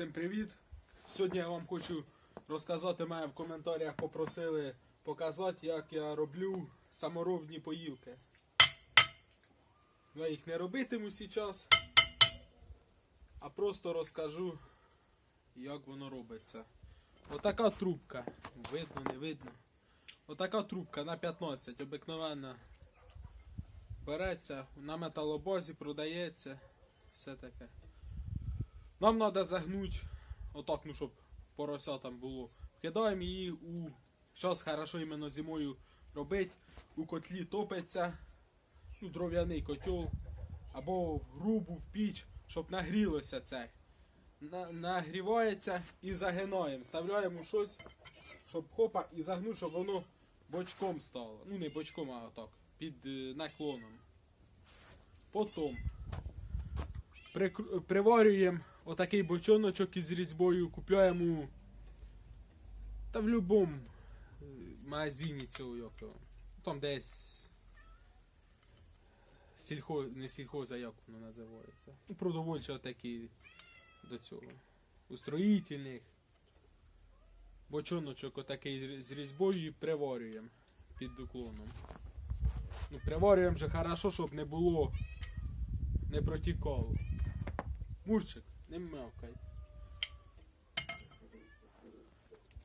Всім привіт! Сьогодні я вам хочу розказати, мене в коментарях попросили показати, як я роблю саморобні поїлки. Я їх не робитиму зараз, а просто розкажу, як воно робиться. Отака трубка. Видно, не видно. Отака трубка на 15, обикновенна. Береться, на металобазі продається. Все таке. Нам треба загнути, отак, ну щоб порося там було. Вкидаємо її у. Зараз хорошо іменно зимою робить. У котлі топиться, ну, дров'яний котел, або грубу в піч, щоб нагрілося це. На, нагрівається і загинаємо. Вставляємо щось, щоб хопа і загнути, щоб воно бочком стало. Ну не бочком, а отак, під е, наклоном. Потім прикру- приварюємо отакий бочоночок із різьбою, купляємо та в будь-якому магазині цього як. Там десь сільхо, не сільхоза, як воно називається. Ну, продовольчі отакі до цього. У строїтельних. Бочоночок отакий з різьбою і приварюємо під уклоном. Ну, приварюємо вже хорошо, щоб не було, не протікало. Мурчик, не мявкай.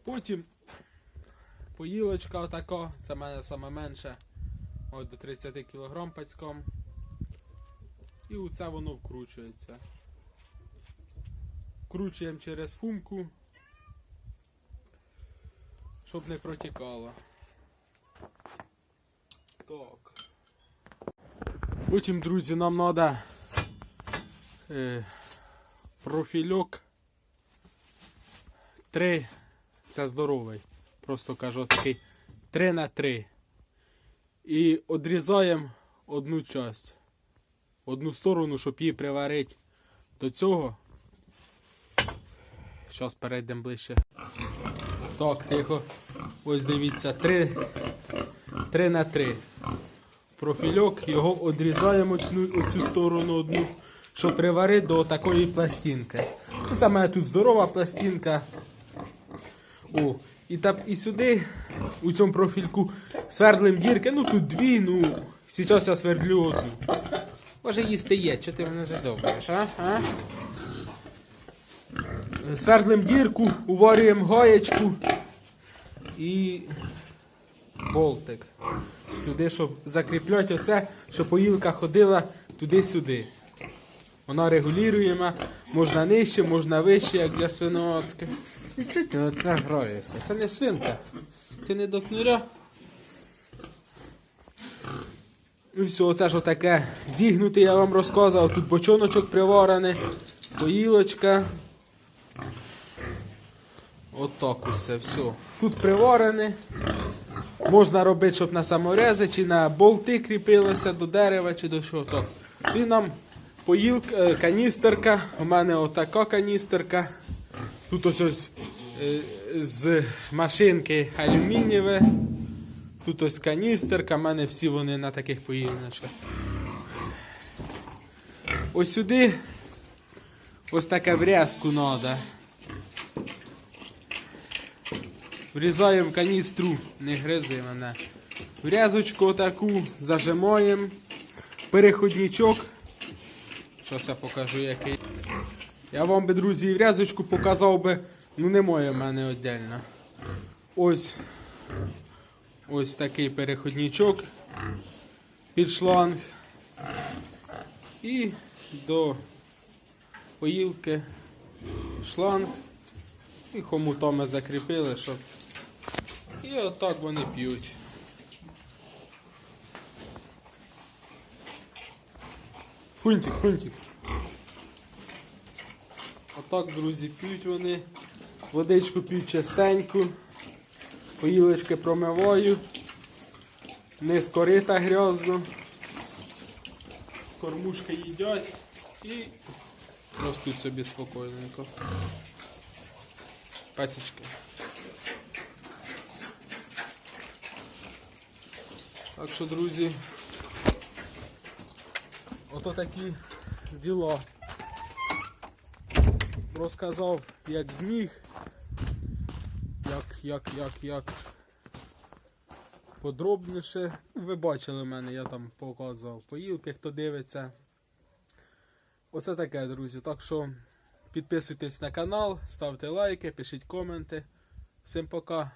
Потім поїлочка отака, це в мене саме менше. Ось до 30 кг пацьком. І оце воно вкручується. Вкручуємо через фумку, щоб не протікало. Так. Потім, друзі, нам треба профільок. Три. Це здоровий. Просто кажу такий 3 на 3. І відрізаємо одну часть. Одну сторону, щоб її приварити до цього. Зараз перейдемо ближче. Так, тихо. Ось дивіться, 3, 3 на 3. Профільок, його відрізаємо оцю сторону одну, щоб приварити до такої пластинки. Ну, мене тут здорова пластинка. О, і, так, і сюди, у цьому профільку, свердлим дірки. Ну тут дві, ну. Зараз я свердлю одну. Може їсти є, що ти мене задовбаєш, а? а? Свердлим дірку, уварюємо гаєчку і болтик. Сюди, щоб закріпляти оце, щоб поїлка ходила туди-сюди. Вона регулюємо, можна нижче, можна вище, як для свиноматки. І чого ти оце граєшся? Це не свинка. Ти не до кнуря. І все, оце ж отаке зігнуте, я вам розказував. Тут бочоночок приварений, поїлочка. Отак усе, все. Тут приварене. Можна робити, щоб на саморези чи на болти кріпилося до дерева чи до чого. Так. І нам поїлка, е, каністерка. У мене отака каністерка. Тут ось ось е, з машинки алюмінієве. Тут ось каністерка, в мене всі вони на таких поїлочках. Ось сюди ось таке врізку треба. Врізаємо каністру, не гризи мене. Врізочку таку зажимаємо. Переходничок. Зараз я покажу який. Я вам би, друзі, і врізочку показав би, ну немає в мене віддільно. Ось ось такий переходничок під шланг. І до поїлки шланг. І хомутами закріпили, щоб. І отак вони п'ють. Фунтик, фунтик. Отак, друзі, п'ють вони. Водичку п'ють частенько. Поїлочки промиваю. Не з корита грязно. З кормушки їдять і ростуть собі спокійненько. Пацічки. Так що, друзі, ото такі діла. розказав, як зміг. Як, як, як, як. Подробніше. Ви бачили мене, я там показував поїлки, хто дивиться. Оце таке, друзі. Так що підписуйтесь на канал, ставте лайки, пишіть коменти. Всім пока.